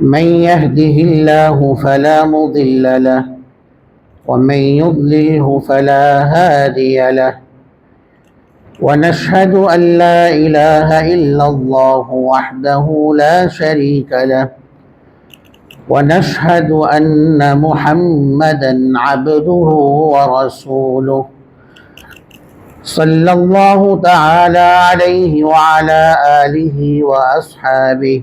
من يهده الله فلا مضل له ومن يضلله فلا هادي له. ونشهد أن لا إله إلا الله وحده لا شريك له ونشهد أن محمدا عبده ورسوله. صلى الله تعالى عليه وعلى آله وأصحابه.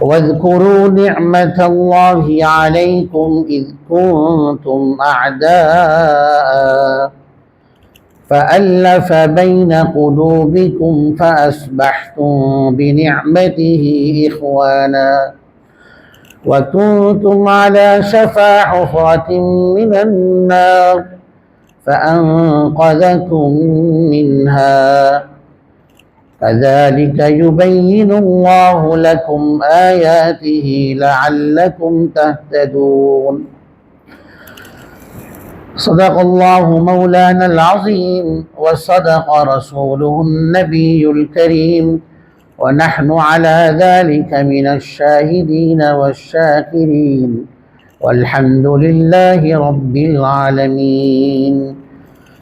واذكروا نعمة الله عليكم إذ كنتم أعداء. فألف بين قلوبكم فأصبحتم بنعمته إخوانا. وكنتم على شفا حفرة من النار فأنقذكم منها. كذلك يبين الله لكم آياته لعلكم تهتدون. صدق الله مولانا العظيم وصدق رسوله النبي الكريم. ونحن على ذلك من الشاهدين والشاكرين. والحمد لله رب العالمين.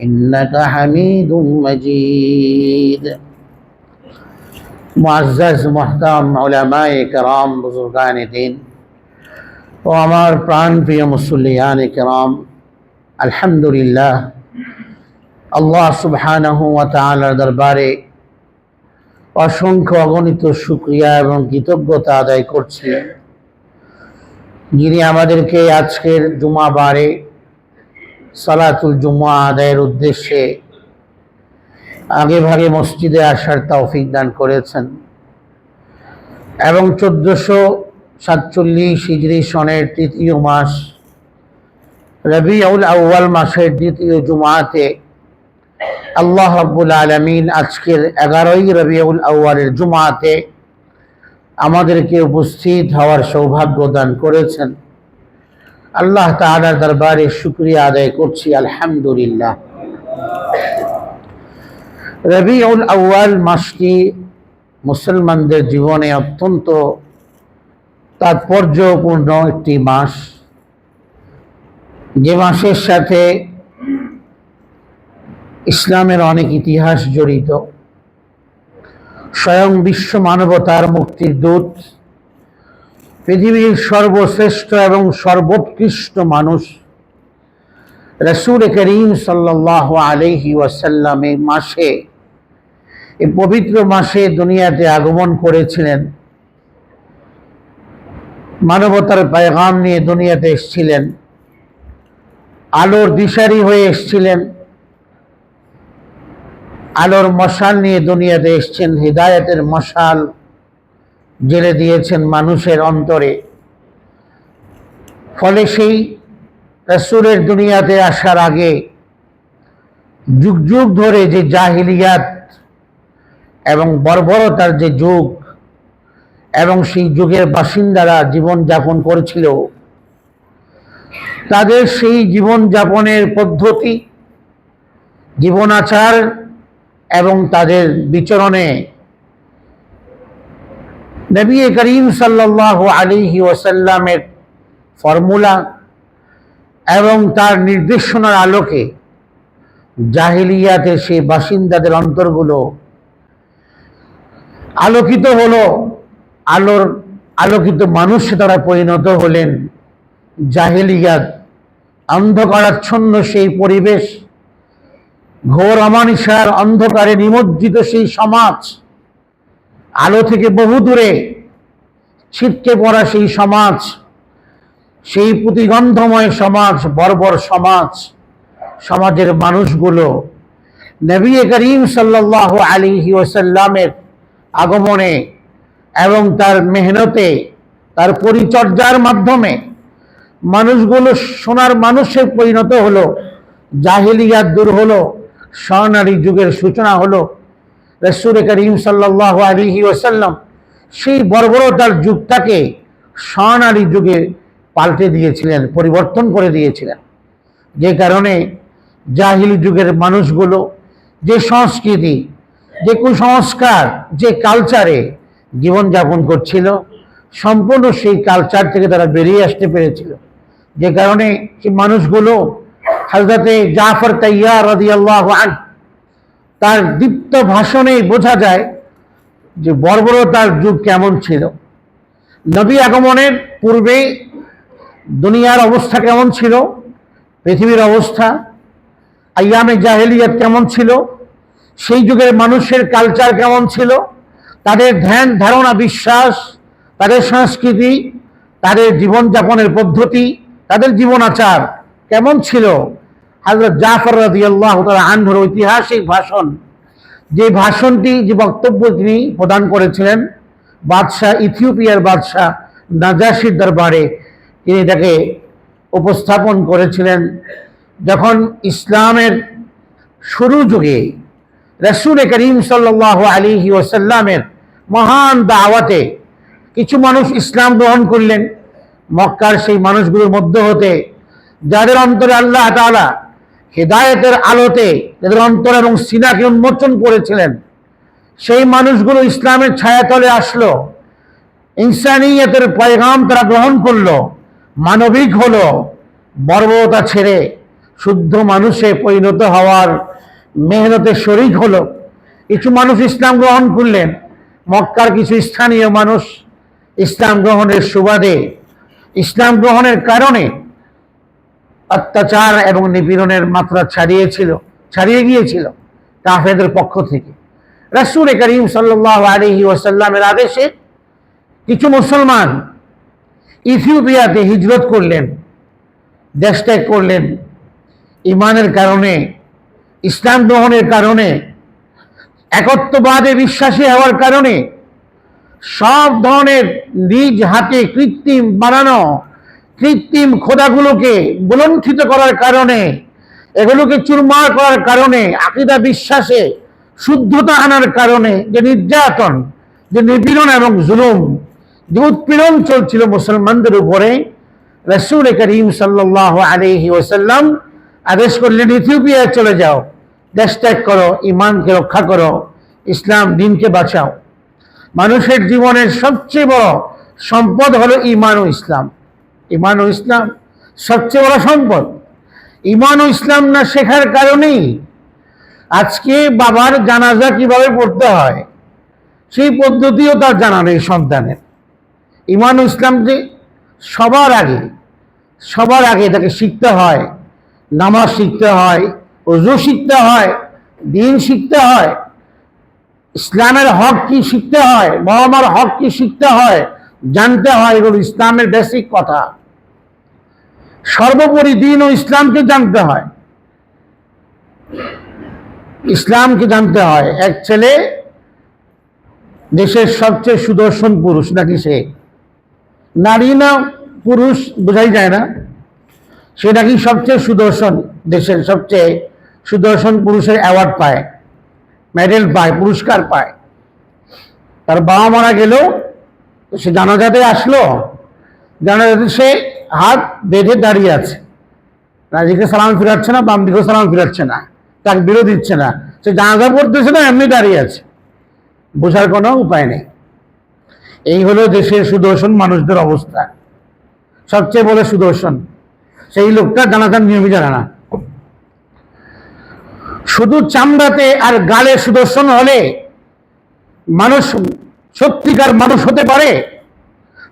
إنك حميد مجيد معزز محترم علماء کرام بزرگان دین ও আমার প্রাণ প্রিয় মুসল্লিয়ান কেরাম আলহামদুলিল্লাহ আল্লাহ সুবহানাহু ওয়া তাআলার দরবারে অসংখ্য অগণিত শুকরিয়া এবং কৃতজ্ঞতা আদায় করছি যিনি আমাদেরকে আজকের জুমা বারে সালাতুল জুমা আদায়ের উদ্দেশ্যে আগে ভাগে মসজিদে আসার তৌফিক দান করেছেন। এবং চোদ্দশো সাতচল্লিশ হিজরি সনের তৃতীয় মাস রবিউল আউ্য়াল মাসের দ্বিতীয় জুমাতে আল্লাহ রব্বুল আলমিন আজকের এগারোই রবিউল আউ্য়ালের জুমাতে আমাদেরকে উপস্থিত হওয়ার সৌভাগ্য দান করেছেন। আল্লাহ তাআলার দরবারে শুক্রিয়া আদায় করছি, আলহামদুলিল্লাহ। রবি রবিউল আউ্য়াল মাসটি মুসলমানদের জীবনে অত্যন্ত তাৎপর্যপূর্ণ একটি মাস। যে মাসের সাথে ইসলামের অনেক ইতিহাস জড়িত। স্বয়ং বিশ্ব মানবতার মুক্তির দূত পৃথিবীর সর্বশ্রেষ্ঠ এবং সর্বোৎকৃষ্ট মানুষ রসুল করিম সাল্লাহ আলহি ওয়াসাল্লামে মাসে, এই পবিত্র মাসে দুনিয়াতে আগমন করেছিলেন। মানবতার পায়গাম নিয়ে দুনিয়াতে এসছিলেন। আলোর দিশারি হয়ে এসছিলেন। আলোর মশাল নিয়ে দুনিয়াতে এসছেন। হৃদায়তের মশাল জেলে দিয়েছেন মানুষের অন্তরে। ফলে সেই রসুলের দুনিয়াতে আসার আগে যুগ যুগ ধরে যে জাহিলিয়াত এবং বর্বরতার যে যুগ এবং সেই যুগের বাসিন্দারা জীবন যাপন করেছিল, তাদের সেই জীবন যাপনের পদ্ধতি, জীবনাচার এবং তাদের বিচরণে নবী করিম সাল্লাহ আলিহি ওসাল্লামের ফর্মুলা এবং তার নির্দেশনার আলোকে জাহিলিয়াতের সেই বাসিন্দাদের অন্তরগুলো আলোকিত হলো, আলোর আলোকিত মানুষে তারা পরিণত হলেন। জাহেলিয়াত অন্ধকারাচ্ছন্ন সেই পরিবেশ, ঘোর অমানিসার অন্ধকারে নিমজ্জিত সেই সমাজ আলো থেকে বহু দূরে ছিটকে পড়া সেই সমাজ, সেই প্রতিগন্ধময় সমাজ, বর্বর সমাজ, সমাজের মানুষগুলো নবী করিম সাল্লাহ আলিহি ওসাল্লামের আগমনে এবং তার মেহনতে, তার পরিচর্যার মাধ্যমে মানুষগুলো সোনার মানুষে পরিণত হলো, জাহিলিয়াত দূর হলো, স্বর্ণালী যুগের সূচনা হলো। রসুল করিম সাল্লাহ আলিহি ওসাল্লাম সেই বর্বরতার যুগটাকে স্বর্ণালী যুগে পাল্টে দিয়েছিলেন, পরিবর্তন করে দিয়েছিলেন। যে কারণে জাহিলি যুগের মানুষগুলো, যে সংস্কৃতি, যে কুসংস্কার, যে কালচারে জীবনযাপন করছিল, সম্পূর্ণ সেই কালচার থেকে তারা বেরিয়ে আসতে পেরেছিল। যে কারণে সেই মানুষগুলো হাজরতে জাফর তাইয়া রাদি তার দীপ্ত ভাষণে বোঝা যায় যে বর্বরতার যুগ কেমন ছিল। নবী আগমনের পূর্বে দুনিয়ার অবস্থা কেমন ছিল? পৃথিবীর অবস্থা, আয়ামে জাহেলিয়াত কেমন ছিল? সেই যুগের মানুষের কালচার কেমন ছিল? তাদের ধ্যান, ধারণা, বিশ্বাস, তাদের সংস্কৃতি, তাদের জীবনযাপনের পদ্ধতি, তাদের জীবন আচার কেমন ছিল? হাজরত জাফর রাজি আল্লাহ আনহুর ঐতিহাসিক ভাষণ, যে ভাষণটি, যে বক্তব্য তিনি প্রদান করেছিলেন বাদশাহ, ইথিওপিয়ার বাদশাহ নাজাসির দরবারে, তিনি তাকে উপস্থাপন করেছিলেন। যখন ইসলামের শুরু যুগে রসুল করিম সাল্লাহ আলিহি ওসাল্লামের মহান দাওয়াতে কিছু মানুষ ইসলাম গ্রহণ করলেন, মক্কার সেই মানুষগুলোর মধ্য হতে, যাদের অন্তরে আল্লাহ তালা হেদায়তের আলোতে যাদের অন্তর এবং সিনাকে উন্মোচন করেছিলেন, সেই মানুষগুলো ইসলামের ছায়াতলে আসলো। ইনসানিয়তের পয়গাম তারা গ্রহণ করল। মানবিক হলো, বর্বরতা ছেড়ে শুদ্ধ মানুষে পরিণত হওয়ার মেহনতের শরিক হলো। কিছু মানুষ ইসলাম গ্রহণ করলেন, মক্কার কিছু স্থানীয় মানুষ ইসলাম গ্রহণের সুবাদে। ইসলাম গ্রহণের কারণে অত্যাচার এবং নিপীড়নের মাত্রা ছাড়িয়েছিল, ছাড়িয়ে গিয়েছিল কাফেদের পক্ষ থেকে। রাসুল করিম আলহি ওসাল্লামের আদেশে কিছু মুসলমান ইথিওপিয়াতে হিজরত করলেন দেশ ত্যাগ করলেন। ইমানের কারণে, ইসলাম গ্রহণের কারণে, একত্ববাদে বিশ্বাসী হওয়ার কারণে সব ধরনের নিজ হাতে কৃত্রিম বানানো কৃত্রিম খোদাগুলোকে বুলণ্ঠিত করার কারণে, এগুলোকে চুরমার করার কারণে, আকিদা বিশ্বাসে শুদ্ধতা আনার কারণে যে নির্যাতন, যে নিপীড়ন এবং জুলুম, যে উৎপীড়ন চলছিল মুসলমানদের উপরে, রসুল করিম সাল্লাহ আলহি ওসাল্লাম আদেশ করলেন, ইথিওপিয়ায় চলে যাও, দেশ ত্যাগ করো ইমানকে রক্ষা করো, ইসলাম দিনকে বাঁচাও। মানুষের জীবনের সবচেয়ে বড় সম্পদ হলো ইমান ও ইসলাম। ইমান ও ইসলাম সবচেয়ে বড় সম্পদ। ইমান ও ইসলাম না শেখার কারণেই আজকে বাবার জানাজা কীভাবে পড়তে হয়, সেই পদ্ধতিও তার জানা নেই সন্তানের। ইমান ও ইসলাম যে সবার আগে সবার আগে তাকে শিখতে হয়, নামাজ শিখতে হয় অজু শিখতে হয়, দিন শিখতে হয়, ইসলামের হক কি শিখতে হয়, মহামার হক কি শিখতে হয়, জানতে হয় এগুলো ইসলামের বেসিক কথা। সর্বোপরি দিন ও ইসলামকে জানতে হয়। ইসলামকে জানতে হয়। এক ছেলে দেশের সবচেয়ে সুদর্শন পুরুষ, নাকি সে? নারী না পুরুষ বোঝাই যায় না। সে নাকি সবচেয়ে সুদর্শন, দেশের সবচেয়ে সুদর্শন পুরুষের অ্যাওয়ার্ড পায় মেডেল পায়, পুরস্কার পায়। তার বাবা মারা গেল সে জানাজাতে আসলো। জানাজাতে সে হাত বেঁধে দাঁড়িয়ে আছে। রাজিকে সালাম ফিরাচ্ছে না বাম দিকেও সালাম ফিরাচ্ছে না তাকে বিরোধ দিচ্ছে না। সে জানাজা পড়তেছে না, এমনি দাঁড়িয়ে আছে। বোঝার কোনো উপায় নেই। এই হলো দেশের সুদর্শন মানুষদের অবস্থা। সবচেয়ে বলে সুদর্শন, সেই লোকটা জানাতাম নিয়মই জানে না। শুধু চামড়াতে আর গালে সুদর্শন হলে মানুষ সত্যিকার মানুষ হতে পারে?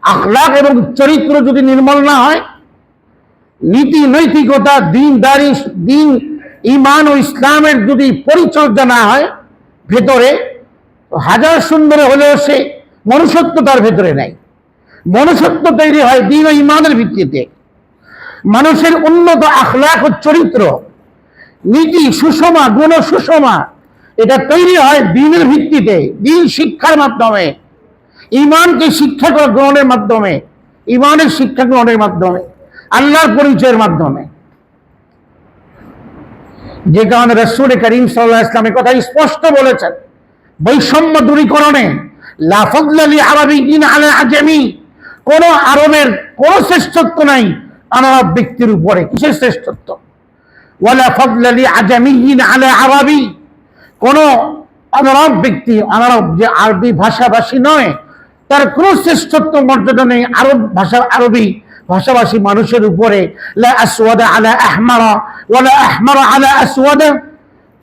আখলাক এবং চরিত্র যদি নির্মল না হয়, নীতি নৈতিকতা, দিন দাড়ি, দিন ইমান ও ইসলামের যদি পরিচর্যা না হয়, ভেতরে হাজার সুন্দর হলেও সে মনুষ্যত্ব তার ভেতরে নাই। মনুষ্যত্ব তৈরি হয় দিন ও ইমানের ভিত্তিতে। মানুষের উন্নত আখলাক ও চরিত্র, নীতি, সুষমা গুণ সুষমা এটা তৈরি হয় দিনের ভিত্তিতে, দিন শিক্ষার মাধ্যমে। ইমানকে শিক্ষা গ্রহণের মাধ্যমে, ইমানের শিক্ষা গ্রহণের মাধ্যমে, আল্লাহর পরিচয়ের মাধ্যমে। যে কারণে রসুল করিম সাল্লাহ ইসলামের কথা স্পষ্ট বলেছেন, বৈষম্য দূরীকরণে লাফদলি আরবি আলে আজমি, কোন আরবের কোন শ্রেষ্ঠত্ব নাই আনারব ব্যক্তির উপরে। কিসের শ্রেষ্ঠত্ব? ওয়ালা ফদলি আজমি ইন আলে আরবি, কোন অনারব ব্যক্তি অনারব যে আরবি ভাষাভাষী নয় তার কোন শ্রেষ্ঠত্ব মর্যাদা নেই আরব ভাষা, আরবি ভাষাভাষী মানুষের উপরে।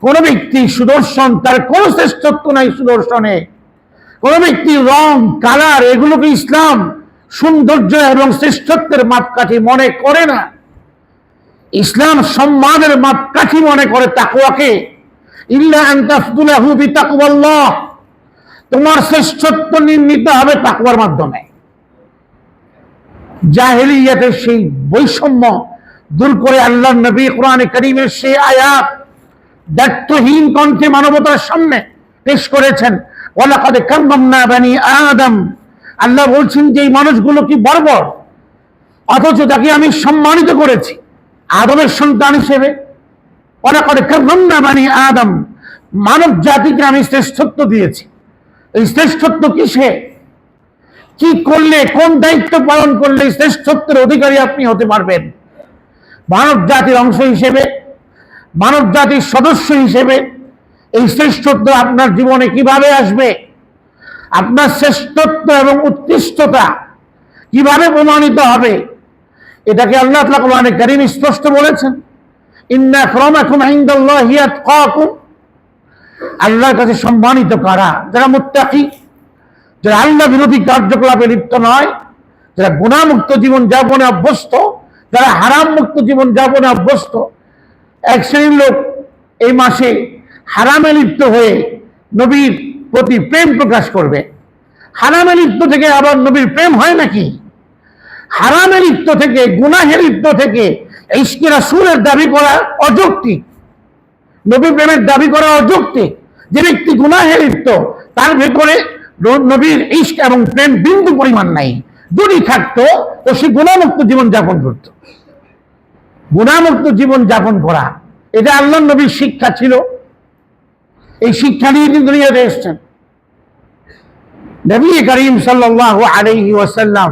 কোন ব্যক্তি সুদর্শন, তার কোন শ্রেষ্ঠত্ব নাই সুদর্শনে। কোন ব্যক্তি রং, কালার, এগুলোকে ইসলাম সৌন্দর্য এবং শ্রেষ্ঠত্বের মাপকাঠি মনে করে না। ইসলাম সম্মানের মাপকাঠি মনে করে তাকুয়াকে ইল্লা আন তাফদুলাহু বিতাকওয়াল্লাহ। তোমার শ্রেষ্ঠত্ব নির্মিত হবে তাকওয়ার মাধ্যমে। জাহেলিয়াতের সেই বৈষম্য দূর করে আল্লাহ নবী কোরআনে করিমের সেই আয়াত দায়িত্বহীন কণ্ঠে মানবতার সামনে পেশ করেছেন। ওলাকাদে কাম্মামনা বানি আদম। আল্লাহ বলছেন যে এই মানুষগুলো কি বর্বর? অথচ তাকে আমি সম্মানিত করেছি আদমের সন্তান হিসেবে। ওলাকাদে কাম্মামনা বানি আদম। মানব জাতিকে আমি শ্রেষ্ঠত্ব দিয়েছি। এই শ্রেষ্ঠত্ব কিসে? কি করলে, কোন দায়িত্ব পালন করলে শ্রেষ্ঠত্বের অধিকারী আপনি হতে পারবেন? মানব জাতির অংশ হিসেবে, মানব জাতির সদস্য হিসেবে এই শ্রেষ্ঠত্ব আপনার জীবনে কীভাবে আসবে? আপনার শ্রেষ্ঠত্ব এবং উৎকৃষ্টতা কীভাবে প্রমাণিত হবে? এটাকে আল্লাহ তাআলা কোরআনে কারীম স্পষ্ট বলেছেন, ইন্না আক্রামাকুম ইনদাল্লাহি আতকাকুম। আল্লাহর কাছে সম্মানিত কারা? যারা মুত্তাকি, যারা আল্লাহ বিরোধী কার্যকলাপে লিপ্ত নয়, যারা গুণামুক্ত জীবন যাপনে অভ্যস্ত, যারা হারাম মুক্ত জীবন যাপনে অভ্যস্ত, এক শ্রেণির লোক এই মাসে হারামে লিপ্ত হয়ে নবীর প্রতি প্রেম প্রকাশ করবে। হারামে লিপ্ত থেকে আবার নবীর প্রেম হয় নাকি? হারামে লিপ্ত থেকে, গুনাহে লিপ্ত থেকে ইস্কে সুরের দাবি করা অযৌক্তিক। নবী প্রেমের দাবি করা অযৌক্তিক যে ব্যক্তি গুনাহে লিপ্ত, তার ভেতরে নবীর ইস্ক এবং প্রেম বিন্দু পরিমাণ নাই। যদি থাকতো তো সে গুণামুক্ত জীবন যাপন করত। গুণামুক্ত জীবন যাপন করা, এটা আল্লাহ নবীর শিক্ষা ছিল। এই শিক্ষা নিয়ে তিনি দুনিয়াতে এসছেন। নবী করিম সাল্লাল্লাহু আলাইহি ওয়াসাল্লাম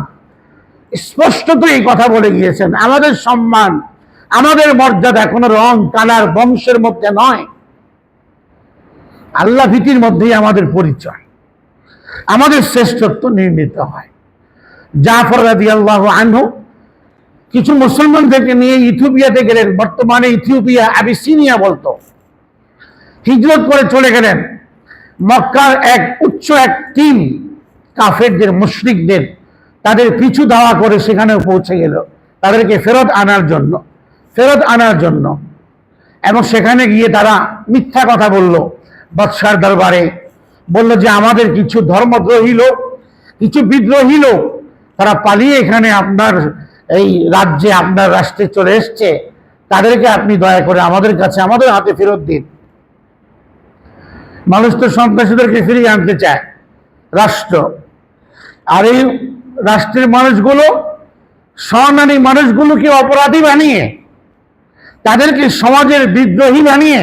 স্পষ্টত এই কথা বলে গিয়েছেন, আমাদের সম্মান আমাদের মর্যাদা কোনো রং, কালার, বংশের মধ্যে নয়। আল্লাহ ভীতির মধ্যেই আমাদের পরিচয়। আমাদের শ্রেষ্ঠত্ব নির্মিত হয়। জাফর রাদি আল্লাহ আনহু কিছু মুসলমান থেকে নিয়ে ইথিওপিয়াতে গেলেন, বর্তমানে ইথিওপিয়া আবিসিনিয়া বলতো। হিজরত করে চলে গেলেন। মক্কার এক উচ্চ এক টিম কাফেরদের, মুশরিকদের, তাদের পিছু ধাওয়া করে সেখানে পৌঁছে গেল। তাদেরকে ফেরত আনার জন্য। ফেরত আনার জন্য। এবং সেখানে গিয়ে তারা মিথ্যা কথা বলল বাদশার দরবারে। বলল যে, আমাদের কিছু ধর্মদ্রোহী লোক, কিছু বিদ্রোহী লোক, তারা পালিয়ে এখানে আপনার এই রাজ্যে, আপনার রাষ্ট্রে চলে এসছে। তাদেরকে আপনি দয়া করে আমাদের কাছে, আমাদের হাতে ফেরত দিন। মানুষ তো সন্ত্রাসীদেরকে ফিরিয়ে আনতে চায়, রাষ্ট্র। আর এই রাষ্ট্রের মানুষগুলো স্বনানী মানুষগুলোকে অপরাধী বানিয়ে তাদেরকে সমাজের বিদ্রোহী বানিয়ে,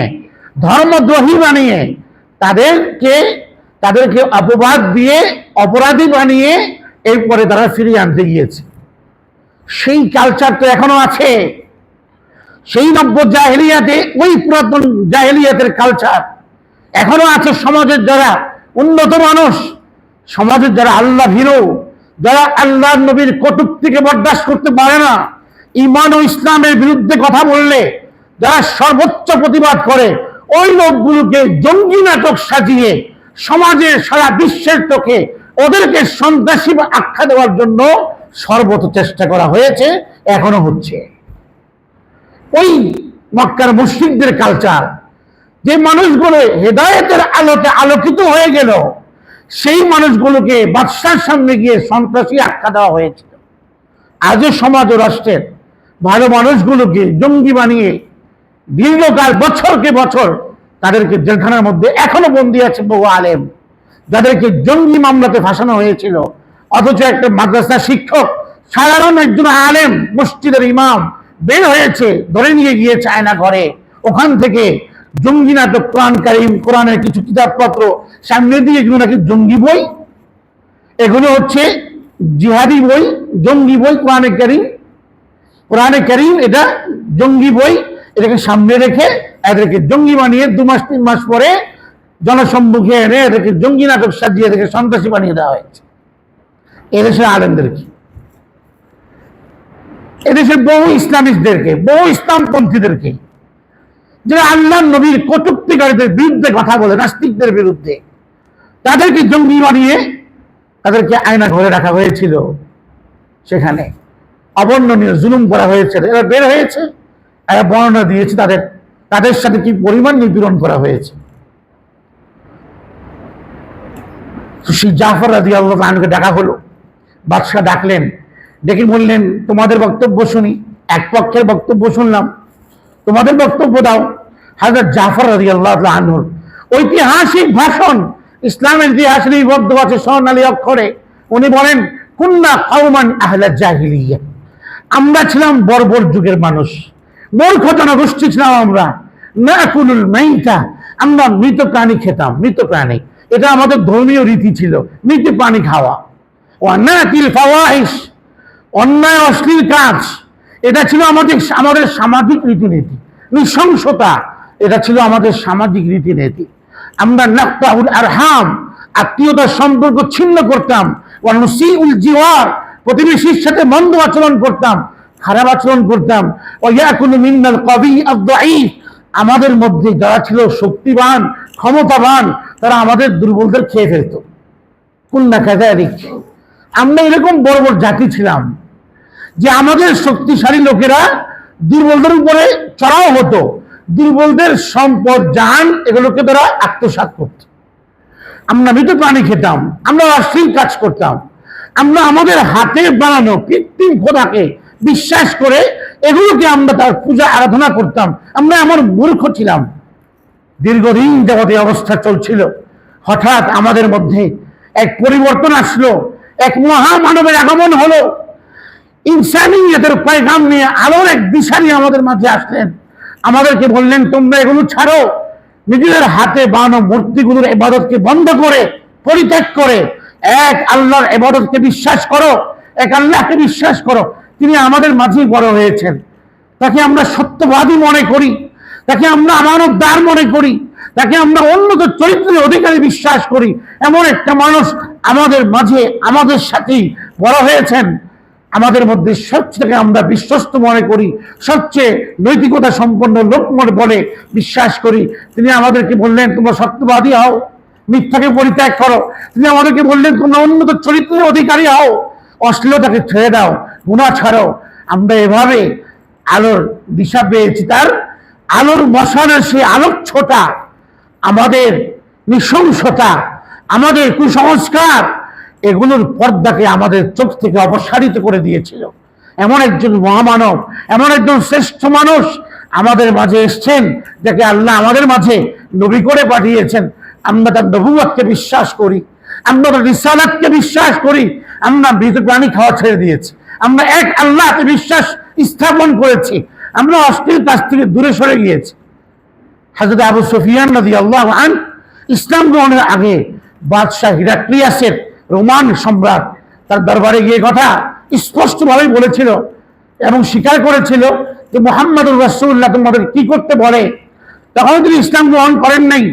ধর্মদ্রোহী বানিয়ে, তাদেরকে তাদেরকে অপবাদ দিয়ে, অপরাধী বানিয়ে এরপরে তারা ফিরিয়ে আনতে গিয়েছে। সেই কালচার তো এখনও আছে। সেই নব্য জাহেলিয়াতে, ওই পুরাতন জাহেলিয়াতের কালচার এখনও আছে সমাজের যারা উন্নত মানুষ, সমাজের যারা আল্লাহ ভীরু যারা আল্লাহ নবীর কটুক্তিকে বরদাস্ত করতে পারে না ইমান ও ইসলামের বিরুদ্ধে কথা বললে যারা সর্বোচ্চ প্রতিবাদ করে, ওই লোকগুলোকে জঙ্গি নাটক সাজিয়ে সমাজের সারা বিশ্বের চোখে ওদেরকে সন্ত্রাসী আখ্যা দেওয়ার জন্য সর্বত চেষ্টা করা হয়েছে, এখনও হচ্ছে। ওই মক্কার মুসলিমদের কালচার যে মানুষগুলো হেদায়েতের আলোতে আলোকিত হয়ে গেল, সেই মানুষগুলোকে বাদশার সামনে গিয়ে সন্ত্রাসী আখ্যা দেওয়া হয়েছিল। আজও সমাজ ও রাষ্ট্রের ভালো মানুষগুলোকে জঙ্গি বানিয়ে দীর্ঘকাল, বছরকে বছর তাদেরকে জেলখানার মধ্যে এখনও বন্দি আছে বহু আলেম। যাদেরকে জঙ্গি মামলাতে ফাঁসানো হয়েছিল। অথচ একটা মাদ্রাসা শিক্ষক, সাধারণ একজন আলেম, মসজিদের ইমাম, বের হয়েছে, ধরে নিয়ে গিয়েছে আয়না ঘরে ওখান থেকে জঙ্গি নাটক, কোরআন কারিম, কোরআনের কিছু কিতাবপত্র সামনে দিয়ে, এগুলো নাকি জঙ্গি বই? এগুলো হচ্ছে জিহাদি বই, জঙ্গি বই, কোরআনে কারিম কোরআনে কারিম এটা জঙ্গি বই, এটাকে সামনে রেখে এদেরকে জঙ্গি বানিয়ে দু মাস, তিন মাস পরে জনসম্মুখে এনে এদেরকে জঙ্গি নাটক সাজিয়ে এদেরকে সন্ত্রাসী বানিয়ে দেওয়া হয়েছে। এদেশের আলেমদেরকে এদেশের বহু ইসলামিস্টদেরকে বহু ইসলামপন্থীদেরকে, যারা আল্লাহ নবীর কটুক্তিকারীদের বিরুদ্ধে কথা বলে, নাস্তিকদের বিরুদ্ধে, তাদেরকে জঙ্গি বানিয়ে তাদেরকে আয়না ঘরে রাখা হয়েছিল সেখানে। অবর্ণনীয় জুলুম করা হয়েছে, এরা বের হয়েছে, এরা বর্ণনা দিয়েছে তাদের তাদের সাথে কি পরিমাণ নিপীড়ন করা হয়েছে? সেই জাফর রাজি আল্লাহ ডাকা হলো, বাদশাহ ডাকলেন, ডেকে বললেন, তোমাদের বক্তব্য শুনি, এক পক্ষের বক্তব্য শুনলাম, তোমাদের বক্তব্য দাও। হাজরত জাফর রাজি আল্লাহ আনহুর ঐতিহাসিক ভাষণ, ইসলামের ইতিহাস লিপিবদ্ধ আছে স্বর্ণালী অক্ষরে, উনি বলেন, কুন্না কওমান আহলা জাহিলিয়া। আমরা ছিলাম বর্বর যুগের মানুষ। মূর্খ জনগোষ্ঠী ছিলাম আমরা। না কুলুল আমরা মৃত প্রাণী খেতাম, মৃত প্রাণী। এটা আমাদের ধর্মীয় রীতি ছিল, মৃত প্রাণী খাওয়া। তিল ফাওয়াহিস অন্যায় অশ্লীল কাজ, এটা ছিল আমাদের আমাদের সামাজিক রীতিনীতি। নৃশংসতা, এটা ছিল আমাদের সামাজিক রীতিনীতি। আমরা নাক্তাউল আরহাম, আত্মীয়তার সম্পর্ক ছিন্ন করতাম। ওয়ানুসি উল জিওয়ার প্রতিবেশীর সাথে মন্দ আচরণ করতাম, খারাপ আচরণ করতাম। ওয়াকুল মিন্নাল কবি আমাদের মধ্যে যারা ছিল শক্তিবান, ক্ষমতাবান, তারা আমাদের দুর্বলদের খেয়ে ফেলত। কুন্না কাজারিক আমরা এরকম বড় বড় জাতি ছিলাম যে আমাদের শক্তিশালী লোকেরা দুর্বলদের উপরে চড়াও হতো। দুর্বলদের সম্পদ যান এগুলোকে তারা আত্মসাৎ করত। আমরা মৃত প্রাণী খেতাম, আমরা অশ্লীল কাজ করতাম। আমরা আমাদের হাতে বানানো কৃত্রিম খোদাকে বিশ্বাস করে এগুলোকে আমরা তার পূজা আরাধনা করতাম। আমরা এমন মূর্খ ছিলাম। দীর্ঘদিন যাবতীয় অবস্থা চলছিল। হঠাৎ আমাদের মধ্যে এক পরিবর্তন আসলো। এক মহামানবের আগমন হলো। ইনসানিয়তের পয়গাম নিয়ে আলোর এক দিশারি আমাদের মাঝে আসলেন। আমাদেরকে বললেন, তোমরা এগুলো ছাড়ো। নিজেদের হাতে বানানো মূর্তিগুলোর এবাদতকে বন্ধ করে, পরিত্যাগ করে এক, আল্লাহর এবাদতকে বিশ্বাস করো। এক, আল্লাহকে বিশ্বাস করো। তিনি আমাদের মাঝেই বড় হয়েছেন। তাকে আমরা সত্যবাদী মনে করি। তাকে আমরা আমানতদার মনে করি। তাকে আমরা উন্নত চরিত্রের অধিকারী বিশ্বাস করি। এমন একটা মানুষ আমাদের মাঝে, আমাদের সাথেই বড় হয়েছেন। আমাদের মধ্যে সবচেয়ে আমরা বিশ্বস্ত মনে করি। সবচেয়ে নৈতিকতা সম্পন্ন লোক মনে বলে বিশ্বাস করি। তিনি আমাদেরকে বললেন, তোমরা সত্যবাদী হও। মিথ্যাকে পরিত্যাগ করো। তিনি আমাদেরকে বললেন, তোমরা উন্নত চরিত্রের অধিকারী হও, অশ্লীলতাকে ছেড়ে দাও, গুণা ছাড়ো। আমরা এভাবে আলোর দিশা পেয়েছি, তার আলোর মশানের সেই আলোক ছোটা আমাদের নৃশংসতা, আমাদের কুসংস্কার, এগুলোর পর্দাকে আমাদের চোখ থেকে অপসারিত করে দিয়েছিল। এমন একজন মহামানব, এমন একজন শ্রেষ্ঠ মানুষ আমাদের মাঝে এসছেন, যাকে আল্লাহ আমাদের মাঝে নবী করে পাঠিয়েছেন। আমরা তার নবুয়াতকে বিশ্বাস করি, আমরা তার রিসালাতকে বিশ্বাস করি, আমরা মৃত প্রাণী খাওয়া ছেড়ে দিয়েছি। আমরা এক আল্লাহকে বিশ্বাস স্থাপন করেছি। আমরা অশ্লীল কাছ থেকে দূরে সরে গিয়েছি। হাজরত আবু সফিয়ান নদী আল্লাহ আন ইসলাম গ্রহণের আগে বাদশাহ হিরাক্লিয়াসের রোমান সম্রাট তার দরবারে গিয়ে কথা স্পষ্টভাবেই বলেছিল এবং স্বীকার করেছিল যে মোহাম্মদুর রসুল্লাহ তোমাদের কি করতে বলে? তখন তিনি ইসলাম গ্রহণ করেন নাই।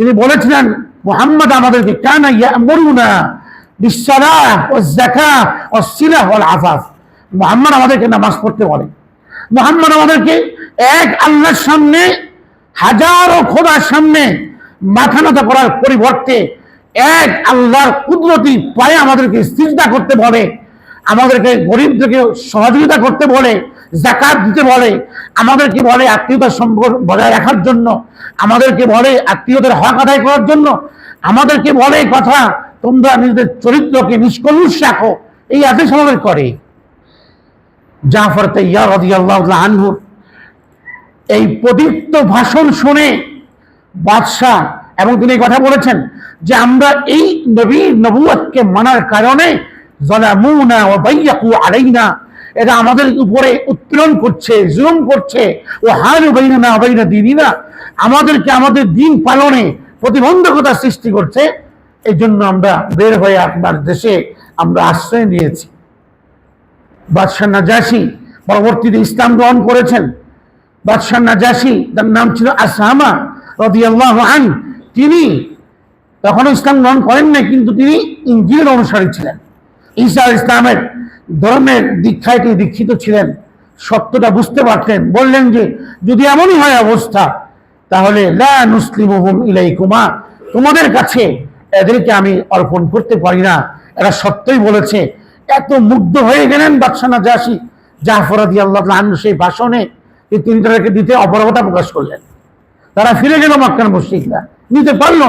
তিনি বলেছিলেন, মোহাম্মদ আমাদেরকে কানা ইয়া মরুনা বিশ্বরাহ ও জাকা ও সিলাহ ওল আফাফ মোহাম্মদ আমাদেরকে নামাজ পড়তে বলে। মোহাম্মদ আমাদেরকে এক আল্লাহর সামনে, হাজারো খোদার সামনে মাথা নত করার পরিবর্তে এক আল্লাহর কুদরতি পায়ে আমাদেরকে চিন্তা করতে বলে, আমাদেরকে গরিবদেরকে সহযোগিতা করতে বলে জাকাত দিতে বলে, আমাদেরকে বলে আত্মীয়তার সম্পর্ক বজায় রাখার জন্য, আমাদেরকে বলে আত্মীয়দের হক আদায় করার জন্য, আমাদেরকে বলে কথা, তোমরা নিজেদের চরিত্রকে নিষ্কলুষ রাখো, এই আদেশ আমাদের করে। জাফর তৈয়ার রাদিয়াল্লাহু তাআলা আনহুর এই পবিত্র ভাষণ শুনে বাদশাহ, এবং তিনি কথা বলেছেন যে, আমরা এই নবীর নবুয়তকে মানার কারণে, জলামুনা ও বাইয়াকু আলাইনা এরা আমাদের উপরে উত্তোলন করছে, জুলুম করছে। ও হার বাইনা বাইনা দিনিনা। আমাদেরকে আমাদের দিন পালনে প্রতিবন্ধকতা সৃষ্টি করছে। এই জন্য আমরা বের হয়ে আপনার দেশে আমরা আশ্রয় নিয়েছি। বাদশাহ নাজাসি পরবর্তীতে ইসলাম গ্রহণ করেছেন। বাদশাহ নাজাসি, তার নাম ছিল আসামা রদিয়াল্লাহ আন। তিনি তখনও ইসলাম গ্রহণ করেন না কিন্তু তিনি ইঞ্জিলের অনুসারী ছিলেন। ঈসা ইসলামের ধর্মের দীক্ষায় তিনি দীক্ষিত ছিলেন। সত্যটা বুঝতে পারতেন। বললেন যে, যদি এমনই হয় অবস্থা, তাহলে ইলাইকুমা, তোমাদের কাছে এদেরকে আমি অর্পণ করতে পারি না। এরা সত্যই বলেছে, এত মুগ্ধ হয়ে গেলেন বাদশাহ নাজাসি জাফরাদি আল্লাহ সেই ভাষণে তিনি তাদেরকে দিতে অপরগতা প্রকাশ করলেন। তারা ফিরে গেল মক্কার মুশরিকরা নিতে পারল না।